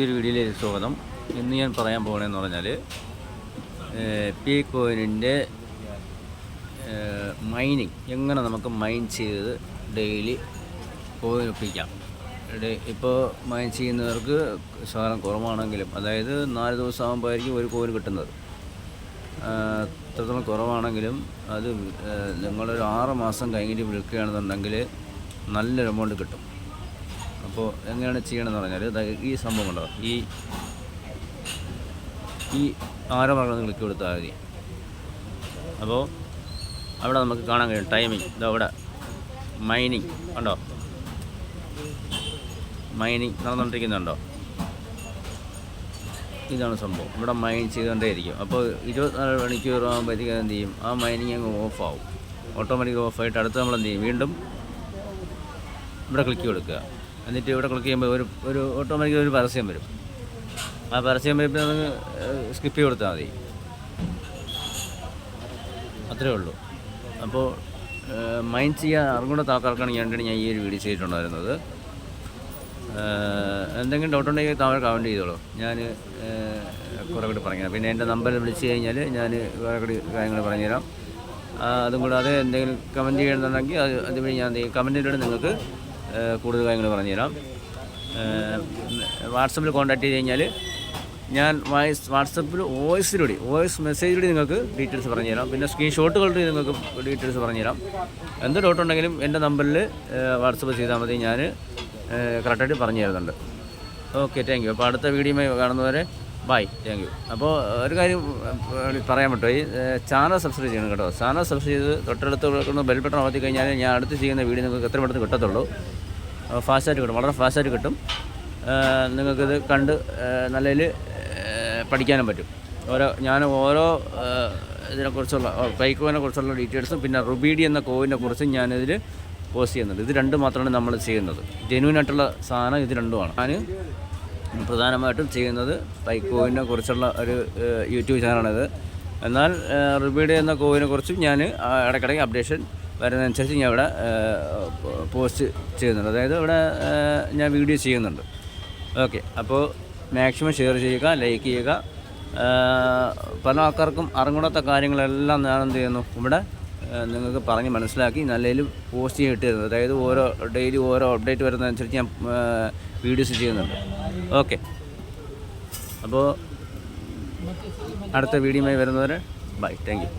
ഈ ഒരു വീഡിയോയിലേക്ക് സ്വാഗതം. ഇന്ന് ഞാൻ പറയാൻ പോകണമെന്ന് പറഞ്ഞാൽ പി കോയിനിന്റെ മൈനിങ്. എങ്ങനെ നമുക്ക് മൈൻ ചെയ്ത് ഡെയിലി കോയിൻ ഒപ്പിക്കാം ഇപ്പോൾ മൈൻ ചെയ്യുന്നവർക്ക് ശകലം കുറവാണെങ്കിലും അതായത് നാല് ദിവസം ആകുമ്പോഴായിരിക്കും ഒരു കോയിൻ കിട്ടുന്നത്. അത്രത്തോളം കുറവാണെങ്കിലും അത് നിങ്ങളൊരു ആറ് മാസം കഴിഞ്ഞിട്ട് വിൽക്കുകയാണെന്നുണ്ടെങ്കിൽ നല്ലൊരു എമൗണ്ട് കിട്ടും. അപ്പോൾ എങ്ങനെയാണ് ചെയ്യണമെന്ന് പറഞ്ഞാൽ ഈ സംഭവം ഉണ്ടോ? ഈ ഈ ആരോ പറഞ്ഞത് ക്ലിക്ക് കൊടുത്താൽ മതി. അപ്പോൾ അവിടെ നമുക്ക് കാണാൻ കഴിയും. ടൈമിങ് ഇത് അവിടെ. മൈനിങ് ഉണ്ടോ മൈനിങ് നടന്നുകൊണ്ടിരിക്കുന്നുണ്ടോ ഇതാണ് സംഭവം. ഇവിടെ മൈൻ ചെയ്തുകൊണ്ടേയിരിക്കും. അപ്പോൾ ഇരുപത്തിനാല് മണിക്കൂർ ആകുമ്പോഴത്തേക്കും എന്ത് ചെയ്യും? ആ മൈനിങ് അങ്ങ് ഓഫ് ആവും. ഓട്ടോമാറ്റിക് ഓഫായിട്ട് അടുത്ത് നമ്മൾ എന്ത് ചെയ്യും? വീണ്ടും ഇവിടെ ക്ലിക്ക് കൊടുക്കുക. എന്നിട്ട് ഇവിടെ ക്ലിക്ക് ചെയ്യുമ്പോൾ ഒരു ഒരു ഓട്ടോമാറ്റിക് ഒരു പരസ്യം വരും. ആ പരസ്യം വരുമ്പോൾ അത് സ്കിപ്പ് ചെയ്ത് കൊടുത്താൽ മതി. അത്രേ ഉള്ളൂ. അപ്പോൾ മൈൻഡ് ചെയ്യാൻ അറിഞ്ഞൂടാത്ത ആൾക്കാർക്കാണ് ഞാൻ ഞാൻ ഈ ഒരു വീഡിയോ ചെയ്തിട്ടുണ്ടായിരുന്നത്. എന്തെങ്കിലും ഡൗട്ട് ഉണ്ടെങ്കിൽ താഴെ കമന്റ് ചെയ്തോളൂ. ഞാൻ കുറേ കൂടി പറഞ്ഞുതരാം. പിന്നെ എന്റെ നമ്പറിൽ വിളിച്ച് കഴിഞ്ഞാൽ ഞാൻ കുറേ കൂടി കാര്യങ്ങൾ പറഞ്ഞുതരാം. അതും കൂടാതെ എന്തെങ്കിലും കമന്റ് ചെയ്യണമെന്നുണ്ടെങ്കിൽ അത് അതുവഴി ഞാൻ കമന്റിലൂടെ നിങ്ങൾക്ക് കൂടുതൽ കാര്യങ്ങൾ പറഞ്ഞുതരാം. വാട്സപ്പിൽ കോൺടാക്ട് ചെയ്ത് കഴിഞ്ഞാൽ ഞാൻ വോയിസ് വാട്സപ്പിൽ വോയിസിലൂടെ വോയിസ് മെസ്സേജിലൂടെ നിങ്ങൾക്ക് ഡീറ്റെയിൽസ് പറഞ്ഞു തരാം പിന്നെ സ്ക്രീൻഷോട്ടുകളുടെ നിങ്ങൾക്ക് ഡീറ്റെയിൽസ് പറഞ്ഞു തരാം എന്ത് ഡൗട്ട് ഉണ്ടെങ്കിലും എന്റെ നമ്പറിൽ വാട്സപ്പ് ചെയ്താൽ മതി. ഞാൻ കറക്റ്റായിട്ട് പറഞ്ഞു തരുന്നുണ്ട്. ഓക്കെ താങ്ക് യു അപ്പോൾ അടുത്ത വീഡിയോ കാണുന്നവരെ ബൈ താങ്ക് യു അപ്പോൾ ഒരു കാര്യം പറയാൻ പറ്റുമോ? ഈ ചാനൽ സബ്സ്ക്രൈബ് ചെയ്യണം കേട്ടോ. ചാനൽ സബ്സ്ക്രൈബ് ചെയ്ത് തൊട്ടടുത്ത് ബെൽ ബട്ടൺ അമർത്തി കഴിഞ്ഞാൽ ഞാൻ അടുത്ത് ചെയ്യുന്ന വീഡിയോ നിങ്ങൾക്ക് എത്ര പെട്ടെന്ന് കിട്ടത്തുള്ളൂ. ഫാസ്റ്റായിട്ട് കിട്ടും. വളരെ ഫാസ്റ്റായിട്ട് കിട്ടും. നിങ്ങൾക്കിത് കണ്ട് നല്ലതിൽ പഠിക്കാനും പറ്റും. ഓരോ ഞാൻ ഓരോ ഇതിനെക്കുറിച്ചുള്ള പൈക്കോവിനെ കുറിച്ചുള്ള ഡീറ്റെയിൽസും പിന്നെ റുബീഡി എന്ന കോവിനെ കുറിച്ചും ഞാനിതിൽ പോസ്റ്റ് ചെയ്യുന്നുണ്ട്. ഇത് രണ്ടും മാത്രമാണ് നമ്മൾ ചെയ്യുന്നത്. ജെന്യൂൻ ആയിട്ടുള്ള സാധനം ഇത് രണ്ടുമാണ്. ഞാൻ പ്രധാനമായിട്ടും ചെയ്യുന്നത് പൈക്കോവിനെ കുറിച്ചുള്ള ഒരു യൂട്യൂബ് ചാനലാണിത്. എന്നാൽ റിബീഡ് എന്ന കോവിനെ കുറിച്ചും ഞാൻ ഇടയ്ക്കിടയ്ക്ക് അപ്ഡേഷൻ വരുന്നതനുസരിച്ച് ഞാൻ ഇവിടെ പോസ്റ്റ് ചെയ്യുന്നുണ്ട്. അതായത് ഇവിടെ ഞാൻ വീഡിയോ ചെയ്യുന്നുണ്ട്. ഓക്കെ അപ്പോൾ മാക്സിമം ഷെയർ ചെയ്യുക ലൈക്ക് ചെയ്യുക. പല ആൾക്കാർക്കും അറിഞ്ഞൂടാത്ത കാര്യങ്ങളെല്ലാം ഞാൻ എന്ത് ചെയ്യുന്നു ഇവിടെ നിങ്ങൾക്ക് പറഞ്ഞ് മനസ്സിലാക്കി നല്ലതിൽ പോസ്റ്റ് ചെയ്തിട്ട് തരുന്നത് അതായത് ഓരോ ഡെയിലി ഓരോ അപ്ഡേറ്റ് വരുന്നതനുസരിച്ച് ഞാൻ വീഡിയോസ് ചെയ്യുന്നുണ്ട്. ഓക്കെ അപ്പോൾ അടുത്ത വീഡിയോയുമായി വരുന്നവരെ ബൈ താങ്ക് യു.